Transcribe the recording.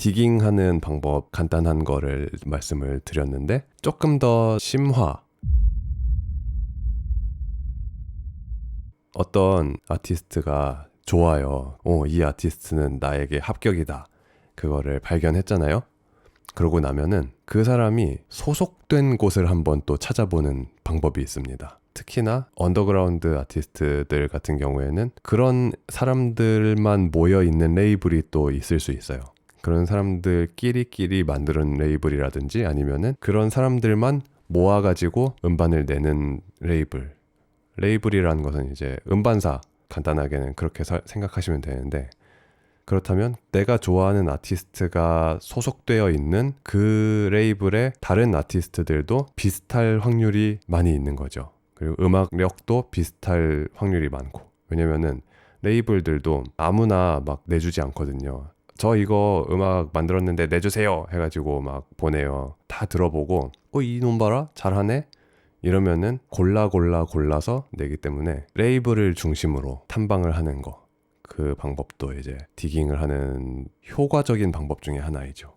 디깅하는 방법 간단한 거를 말씀을 드렸는데 조금 더 심화 어떤 아티스트가 좋아요. 어, 이 아티스트는 나에게 합격이다. 그거를 발견했잖아요. 그러고 나면은 그 사람이 소속된 곳을 한번 또 찾아보는 방법이 있습니다. 특히나 언더그라운드 아티스트들 같은 경우에는 그런 사람들만 모여 있는 레이블이 또 있을 수 있어요. 그런 사람들끼리끼리 만드는 레이블이라든지 아니면은 그런 사람들만 모아가지고 음반을 내는 레이블. 레이블이라는 것은 이제 음반사 간단하게는 그렇게 사- 생각하시면 되는데 그렇다면 내가 좋아하는 아티스트가 소속되어 있는 그 레이블의 다른 아티스트들도 비슷할 확률이 많이 있는 거죠. 그리고 음악력도 비슷할 확률이 많고 왜냐면은 레이블들도 아무나 막 내주지 않거든요. 저 이거 음악 만들었는데 내주세요 해가지고 막 보내요. 다 들어보고 어 이놈 봐라 잘하네 이러면은 골라 골라 골라서 내기 때문에 레이블을 중심으로 탐방을 하는 거 그 방법도 이제 디깅을 하는 효과적인 방법 중에 하나이죠.